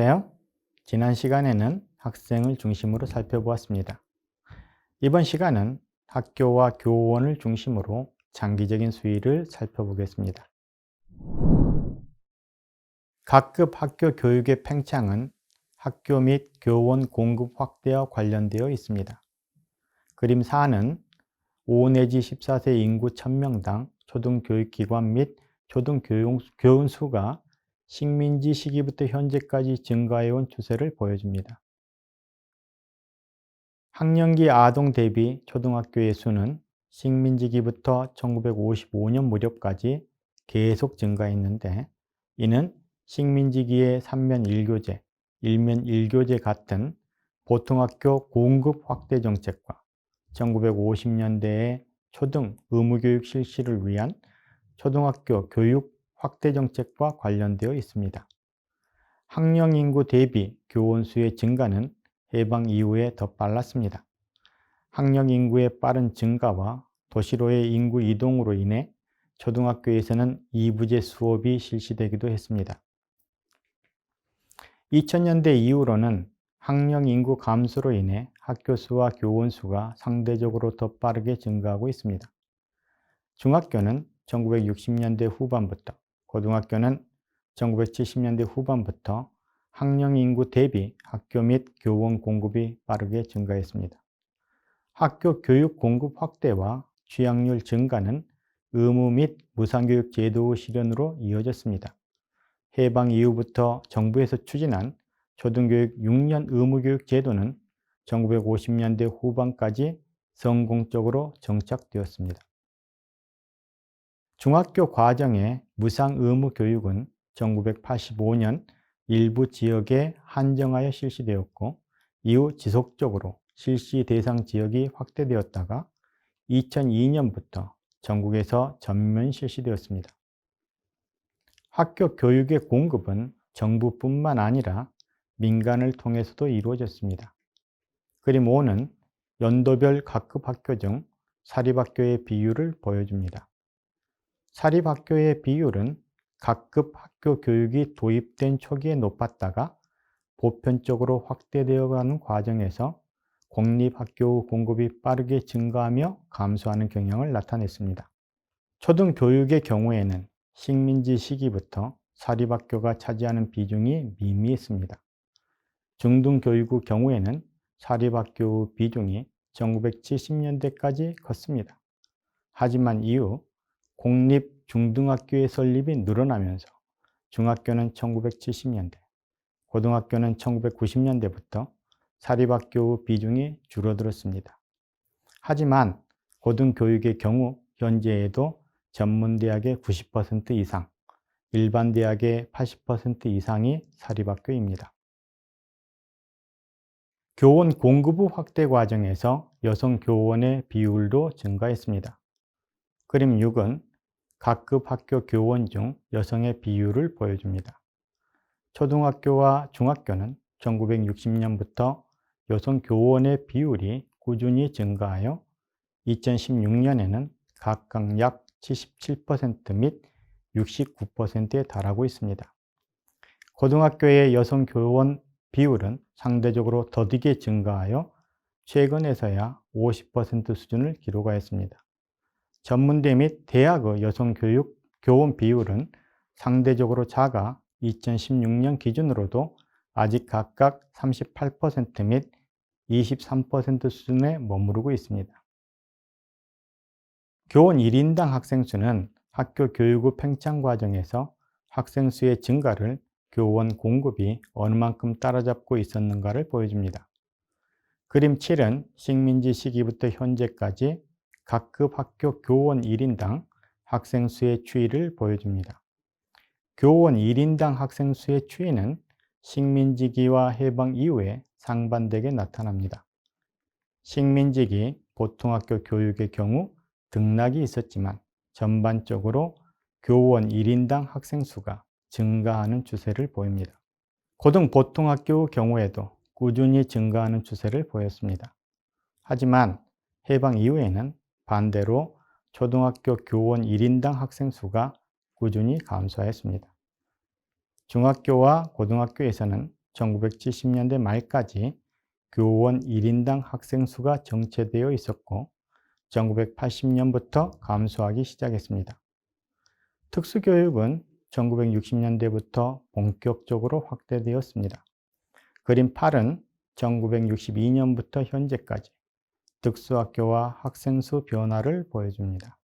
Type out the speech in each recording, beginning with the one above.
안녕하세요. 지난 시간에는 학생을 중심으로 살펴보았습니다. 이번 시간은 학교와 교원을 중심으로 장기적인 수위를 살펴보겠습니다. 각급 학교 교육의 팽창은 학교 및 교원 공급 확대와 관련되어 있습니다. 그림 4는 5 내지 14세 인구 1000명당 초등교육기관 및 초등교원 수가 식민지 시기부터 현재까지 증가해온 추세를 보여줍니다. 학령기 아동 대비 초등학교의 수는 식민지기부터 1955년 무렵까지 계속 증가했는데 이는 식민지기의 3면 1교제, 1면 1교제 같은 보통학교 공급 확대 정책과 1950년대의 초등 의무교육 실시를 위한 초등학교 교육 확대 정책과 관련되어 있습니다. 학령 인구 대비 교원 수의 증가는 해방 이후에 더 빨랐습니다. 학령 인구의 빠른 증가와 도시로의 인구 이동으로 인해 초등학교에서는 2부제 수업이 실시되기도 했습니다. 2000년대 이후로는 학령 인구 감소로 인해 학교 수와 교원 수가 상대적으로 더 빠르게 증가하고 있습니다. 중학교는 1960년대 후반부터 고등학교는 1970년대 후반부터 학령 인구 대비 학교 및 교원 공급이 빠르게 증가했습니다. 학교 교육 공급 확대와 취약률 증가는 의무 및 무상교육 제도 실현으로 이어졌습니다. 해방 이후부터 정부에서 추진한 초등교육 6년 의무교육 제도는 1950년대 후반까지 성공적으로 정착되었습니다. 중학교 과정의 무상 의무 교육은 1985년 일부 지역에 한정하여 실시되었고 이후 지속적으로 실시 대상 지역이 확대되었다가 2002년부터 전국에서 전면 실시되었습니다. 학교 교육의 공급은 정부뿐만 아니라 민간을 통해서도 이루어졌습니다. 그림 5는 연도별 각급 학교 중 사립학교의 비율을 보여줍니다. 사립학교의 비율은 각급 학교 교육이 도입된 초기에 높았다가 보편적으로 확대되어 가는 과정에서 공립학교 공급이 빠르게 증가하며 감소하는 경향을 나타냈습니다. 초등교육의 경우에는 식민지 시기부터 사립학교가 차지하는 비중이 미미했습니다. 중등교육 경우에는 사립학교 비중이 1970년대까지 컸습니다. 하지만 이후 공립 중등학교의 설립이 늘어나면서 중학교는 1970년대, 고등학교는 1990년대부터 사립학교 비중이 줄어들었습니다. 하지만 고등교육의 경우 현재에도 전문대학의 90% 이상, 일반 대학의 80% 이상이 사립학교입니다. 교원 공급부 확대 과정에서 여성 교원의 비율도 증가했습니다. 그림 6은 각급 학교 교원 중 여성의 비율을 보여줍니다. 초등학교와 중학교는 1960년부터 여성 교원의 비율이 꾸준히 증가하여 2016년에는 각각 약 77%및 69%에 달하고 있습니다. 고등학교의 여성 교원 비율은 상대적으로 더디게 증가하여 최근에서야 50% 수준을 기록하였습니다. 전문대 및 대학의 여성교육 교원 비율은 상대적으로 작아 2016년 기준으로도 아직 각각 38%및 23% 수준에 머무르고 있습니다. 교원 1인당 학생 수는 학교 교육 후 팽창 과정에서 학생 수의 증가를 교원 공급이 어느 만큼 따라잡고 있었는가를 보여줍니다. 그림 7은 식민지 시기부터 현재까지 각급 학교 교원 1인당 학생 수의 추이를 보여줍니다. 교원 1인당 학생 수의 추이는 식민지기와 해방 이후에 상반되게 나타납니다. 식민지기 보통학교 교육의 경우 등락이 있었지만 전반적으로 교원 1인당 학생 수가 증가하는 추세를 보입니다. 고등 보통학교 경우에도 꾸준히 증가하는 추세를 보였습니다. 하지만 해방 이후에는 반대로 초등학교 교원 1인당 학생 수가 꾸준히 감소했습니다. 중학교와 고등학교에서는 1970년대 말까지 교원 1인당 학생 수가 정체되어 있었고 1980년부터 감소하기 시작했습니다. 특수교육은 1960년대부터 본격적으로 확대되었습니다. 그림 8은 1962년부터 현재까지 특수학교와 학생 수 변화를 보여줍니다.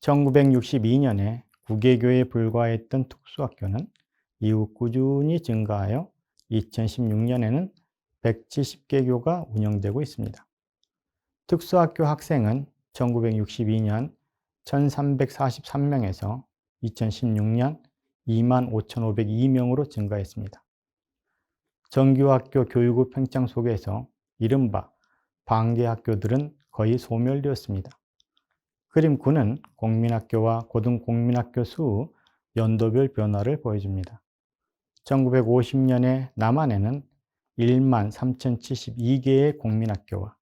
1962년에 9개교에 불과했던 특수학교는 이후 꾸준히 증가하여 2016년에는 170개 교가 운영되고 있습니다. 특수학교 학생은 1962년 1343명에서 2016년 25,502명으로 증가했습니다. 정규학교 교육의 팽창 속에서 이른바 반개학교들은 거의 소멸되었습니다. 그림 9는 공민학교와 고등공민학교 수 연도별 변화를 보여줍니다. 1950년에 남한에는 1만 3,072개의 공민학교와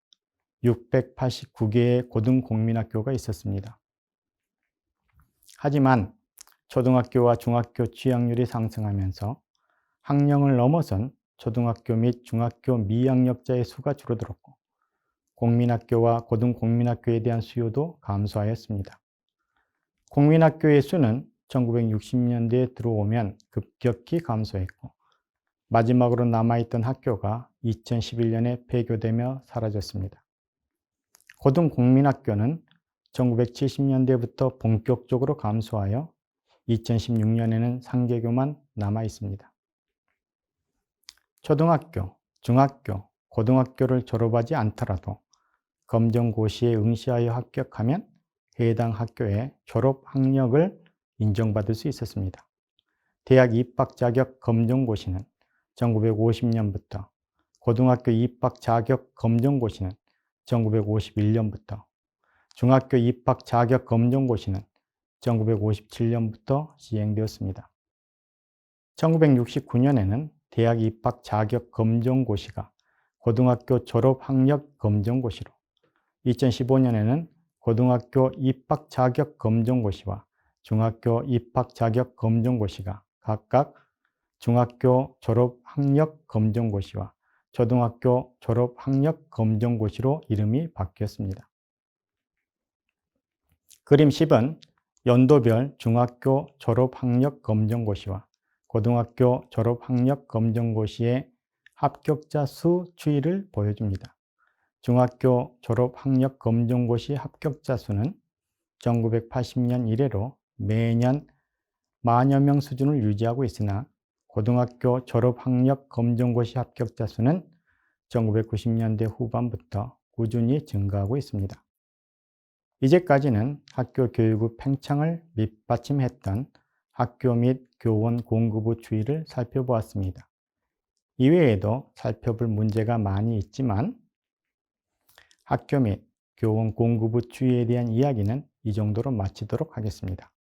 689개의 고등공민학교가 있었습니다. 하지만 초등학교와 중학교 취학률이 상승하면서 학령을 넘어선 초등학교 및 중학교 미학력자의 수가 줄어들었고 공민학교와 고등공민학교에 대한 수요도 감소하였습니다. 공민학교의 수는 1960년대에 들어오면 급격히 감소했고 마지막으로 남아있던 학교가 2011년에 폐교되며 사라졌습니다. 고등공민학교는 1970년대부터 본격적으로 감소하여 2016년에는 상계교만 남아 있습니다. 초등학교, 중학교, 고등학교를 졸업하지 않더라도 검정고시에 응시하여 합격하면 해당 학교의 졸업 학력을 인정받을 수 있었습니다. 대학 입학 자격 검정고시는 1950년부터 고등학교 입학 자격 검정고시는 1951년부터 중학교 입학 자격 검정고시는 1957년부터 시행되었습니다. 1969년에는 대학 입학 자격 검정고시가 고등학교 졸업 학력 검정고시로 2015년에는 고등학교 입학 자격 검정고시와 중학교 입학 자격 검정고시가 각각 중학교 졸업 학력 검정고시와 초등학교 졸업 학력 검정고시로 이름이 바뀌었습니다. 그림 10은 연도별 중학교 졸업 학력 검정고시와 고등학교 졸업 학력 검정고시의 합격자 수 추이를 보여줍니다. 중학교 졸업 학력 검정고시 합격자 수는 1980년 이래로 매년 만여 명 수준을 유지하고 있으나 고등학교 졸업 학력 검정고시 합격자 수는 1990년대 후반부터 꾸준히 증가하고 있습니다. 이제까지는 학교 교육의 팽창을 밑받침했던 학교 및 교원 공급 의 추이를 살펴보았습니다. 이외에도 살펴볼 문제가 많이 있지만 학교 및 교원 공급 의 추이에 대한 이야기는 이 정도로 마치도록 하겠습니다.